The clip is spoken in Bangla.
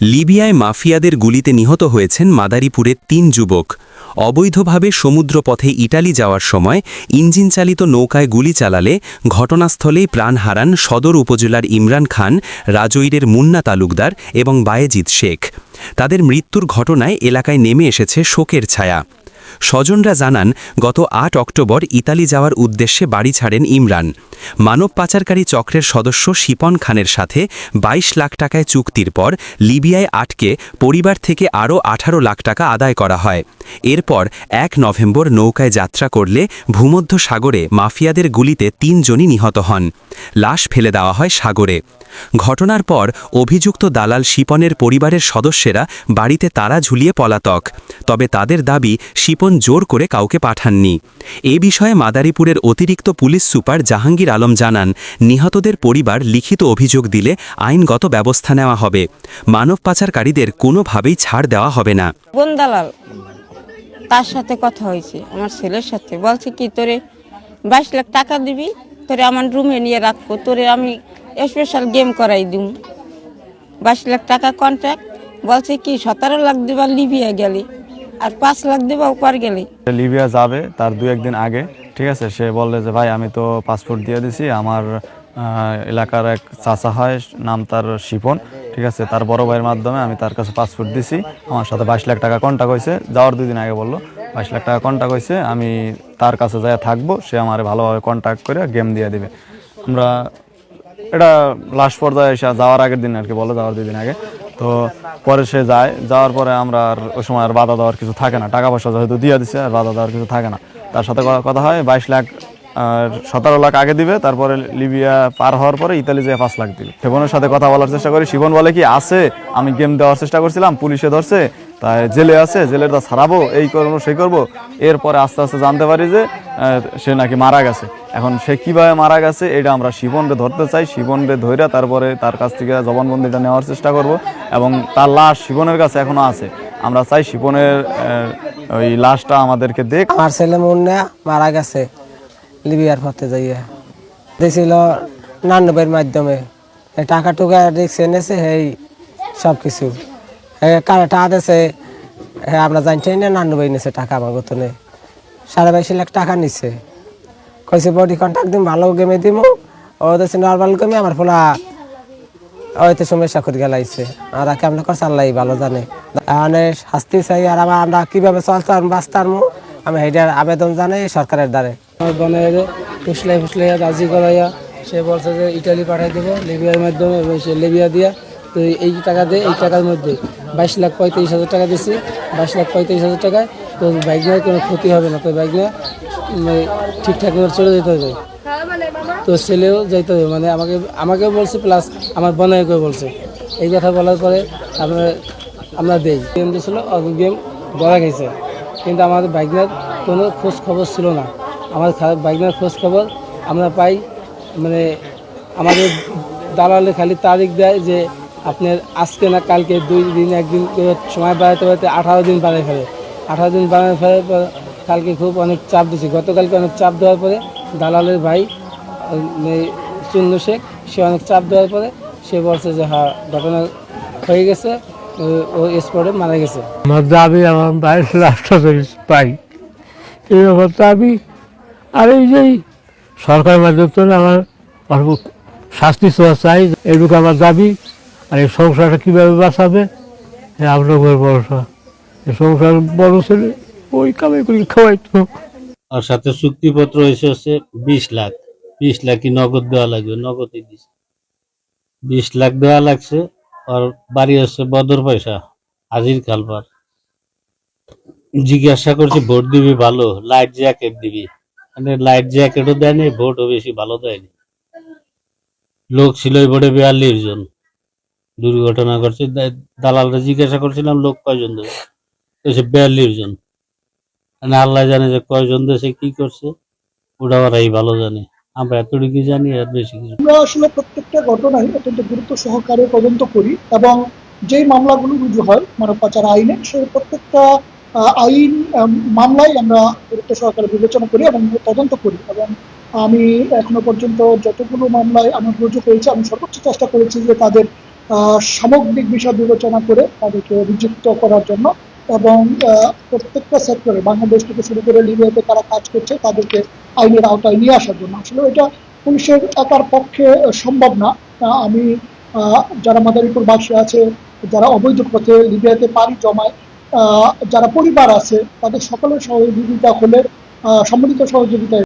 লিবিয়ায় মাফিয়াদের গুলিতে নিহত হয়েছেন মাদারীপুরের তিন যুবক। অবৈধভাবে সমুদ্রপথে ইটালি যাওয়ার সময় ইঞ্জিন চালিত নৌকায় গুলি চালালে ঘটনাস্থলেই প্রাণ হারান সদর উপজেলার ইমরান খান, রাজৈরের মুন্না তালুকদার এবং বায়েজিৎ শেখ। তাদের মৃত্যুর ঘটনায় এলাকায় নেমে এসেছে শোকের ছায়া। স্বজনরা জানান, গত আট অক্টোবর ইতালি যাওয়ার উদ্দেশ্যে বাড়ি ছাড়েন ইমরান। মানব পাচারকারী চক্রের সদস্য শিপন খানের সাথে ২২ লাখ টাকায় চুক্তির পর লিবিয়ায় আটকে পরিবার থেকে আরও আঠারো লাখ টাকা আদায় করা হয়। এরপর এক নভেম্বর নৌকায় যাত্রা করলে ভূমধ্য সাগরে মাফিয়াদের গুলিতে তিনজনই নিহত হন। লাশ ফেলে দেওয়া হয় সাগরে। ঘটনার পর অভিযুক্ত দালাল শিপনের পরিবারের সদস্যেরা বাড়িতে তারা ঝুলিয়ে পলাতক। তবে তাদের দাবি, শিপন জোর করে কাউকে পাঠাননি। এ বিষয়ে মাদারীপুরের অতিরিক্ত পুলিশ সুপার জাহাঙ্গীর আলম জানান, নিহতদের পরিবার লিখিত অভিযোগ দিলে আইনগত ব্যবস্থা নেওয়া হবে। মানব পাচারকারীদের কোনোভাবেই ছাড় দেওয়া হবে না। দালাল? তার সাথে কথা হয়েছে, আমার ছেলের সাথে। বলছে কি, তোরে বাইশ লাখ টাকা দিবি, তোরে আমার রুমে নিয়ে রাখব। তোরে আমি স্পেশাল গেম করাই দিব বাইশ লাখ টাকা কন্ট্রাক্ট বলছে কি, সতেরো লাখ দিবা লিবিয়া গেলি, আর পাঁচ লাখ দিবা উপর গেলি। লিবিয়া যাবে তার দু একদিন আগে, ঠিক আছে? সে বললে যে, ভাই, আমি তো পাসপোর্ট দিয়ে দিছি, আমার এলাকার এক চাচা হয়, নাম তার শিপন, ঠিক আছে? তার বড় ভাইয়ের মাধ্যমে আমি তার কাছে পাসপোর্ট দিছি, আমার সাথে বাইশ লাখ টাকা কন্ট্যাক্ট হয়েছে। যাওয়ার দুই দিন আগে বলল, বাইশ লাখ টাকা কন্ট্যাক্ট হয়েছে, আমি তার কাছে যাই থাকব, সে আমার ভালোভাবে কন্ট্যাক্ট করে গেম দিয়ে দিবে। আমরা এটা লাস্ট পর্যায়ে এসে যাওয়ার আগের দিন আর কি বলো, যাওয়ার দুই দিন আগে। তো পরে সে যায়, যাওয়ার পরে আমরা আর ওই সময় আর বাধা দেওয়ার কিছু থাকে না। টাকা পয়সা যেহেতু দিয়ে দিছে, আর বাধা দেওয়ার কিছু থাকে না। তার সাথে কথা হয়, বাইশ লাখ আর সতেরো লাখ আগে দিবে, তারপরে লিবিয়া পার হওয়ার পরে ইতালি যেয়ে পাঁচ লাখ দিবে। শিবনের সাথে কথা বলার চেষ্টা করি। শিবন বলে কি, আছে, আমি গেম দেওয়ার চেষ্টা করছিলাম, পুলিশে ধরছে, তাই জেলে আছে, জেলের তা ছাড়াবো, এই করব, সেই করব। এরপরে আস্তে আস্তে জানতে পারি যে সে নাকি মারা গেছে। এখন সে কীভাবে মারা গেছে, এটা আমরা শিবনরে ধরতে চাই। শিবনরে ধইরা তারপরে তার কাছ থেকে জবানবন্দিটা নেওয়ার চেষ্টা করব এবং তার লাশ শিবনের কাছে এখনও আছে। আমরা চাই শিবনের ওই লাশটা আমাদেরকে দেখ। আমার ছেলে মুন্না মারা গেছে লিবিয়ার পথে যাইয়া। দিয়েছিল নান্নবের মাধ্যমে। টাকা টুকা রিক্স এনেছে, এই সব কিছু কারে টাকা দিয়েছে হ্যাঁ আমরা জানছি না নান্নবাই নিছে টাকা আমার গতনে। সাড়ে বাইশ লাখ টাকা নিছে। কইছে, বডি কন্ট্যাক্ট দিম, ভালো গেমে দিমু। ও নর্মাল গেমে আমার ফোলা হয়তো সমস্যা করে গেলাইছে। আর কেমন করছে, আল্লাহ ভালো জানে। মানে শাস্তি চাই, আর আমার আমরা কীভাবে চলতাম, বাঁচতাম, আমি সেইটার আবেদন জানাই সরকারের দ্বারে। বোনের ফুসলাই ফুসলাইয়া রাজি করাইয়া সে বলছে যে ইটালি পাঠাই দেবো লিবিয়ার মাধ্যমে, এবং সে লিবিয়া দিয়া, তো এই টাকা দিয়ে এই টাকার মধ্যে বাইশ লাখ পঁয়ত্রিশ হাজার টাকা দিছি। বাইশ লাখ পঁয়ত্রিশ হাজার টাকায় তো বাইক নিয়ে কোনো ক্ষতি হবে না। তো বাইক নিয়ে ঠিকঠাক করে চলে যেতে হবে। তো ছেলেও যাইতে হবে। মানে আমাকে আমাকেও বলছে প্লাস আমার বোনকেও বলছে। এই কথা বলার পরে আমরা আমরা দেই। গেম দিয়েছিল গেম ধরা গেছে। কিন্তু আমাদের বাইকনার কোনো খোঁজ খবর ছিল না। আমার বাইকনার খোঁজ খবর আমরা পাই মানে আমাদের দালালে খালি তারিখ দেয় যে আপনার আজকে না কালকে দুই দিন, একদিন সময় বাড়াতে বাড়াতে আঠারো দিন বাড়ায় ফেলে। আঠারো দিন বাড়ায় ফেলে পর, কালকে খুব অনেক চাপ দিচ্ছে গতকালকে অনেক চাপ দেওয়ার পরে দালালের ভাই চুন্নু শেখ, সে অনেক চাপ দেওয়ার পরে সে বলছে যে হ্যাঁ ঘটনা হয়ে গেছে, ও- স্পটে মারা গেছে। আমার দাবি, আমার বাইশ লাখ পাই। এই ব্যাপার দাবি, আর এই যে সরকারের মাধ্যমে আমার শাস্তি চাওয়া চাই, এটুকু আমার দাবি, আর এই সংসারটা কীভাবে বাঁচাবে আপনার ভরসা। সংসার বড় ছেলে, ওই কামাই করে খাওয়াইতো। আর সাথে চুক্তিপত্র হয়েছে হচ্ছে বিশ লাখ। বিশ লাখই নগদ দেওয়া লাগবে, নগদই দিছে। বিশ লাখ দেওয়া লাগছে, আর বাড়ি হচ্ছে বদর পয়সা হাজির কালবার জিজ্ঞাসা করছি, ভোট দিবি ভালো? লাইট জ্যাকেট দিবি? মানে লাইট জ্যাকেটও দেয়নি, ভোটও বেশি ভালো দেয়নি। লোক ছিল এই ভোটে বিয়াল্লিশ জন। দুর্ঘটনা দা- দালালরা জিজ্ঞাসা করছিলাম, লোক কয়জন দেবে? বলছে বিয়াল্লিশ জন। মানে আল্লাহ জানে যে কয়জন দেশে কি করছে ওটা ওরাই ভালো জানে। আমরা এতটুকু জানি আর বেশি আমরা আসলে প্রত্যেকটা ঘটনাই অত্যন্ত গুরুত্ব সহকারে তদন্ত করি এবং যেই মামলাগুলো রুজু হয় মানব পাচার আইনে সেই প্রত্যেকটা আইন আম, মামলাই আমরা গুরুত্ব সহকারে বিবেচনা করি এবং তদন্ত করি এবং আমি এখনও পর্যন্ত যতগুলো মামলায় আমার রুজু হয়েছে আমি সর্বোচ্চ চেষ্টা করেছি যে তাদের সামগ্রিক বিষয় বিবেচনা করে তাদেরকে অভিযুক্ত করার জন্য। এবং প্রত্যেকটা সেক্টরে বাংলাদেশ থেকে শুরু করে লিবিয়াতে তারা কাজ করছে, তাদেরকে আইনের আওতায় নিয়ে আসার জন্য। আসলে এটা পুলিশের একার পক্ষে সম্ভব না। আমি যারা মাদারীপুর বাসী আছে, যারা অবৈধ পথে লিবিয়াতে পাড়ি জমায় যারা পরিবার আছে, তাদের সকলের সহযোগিতা হলে সম্মিলিত সহযোগিতায়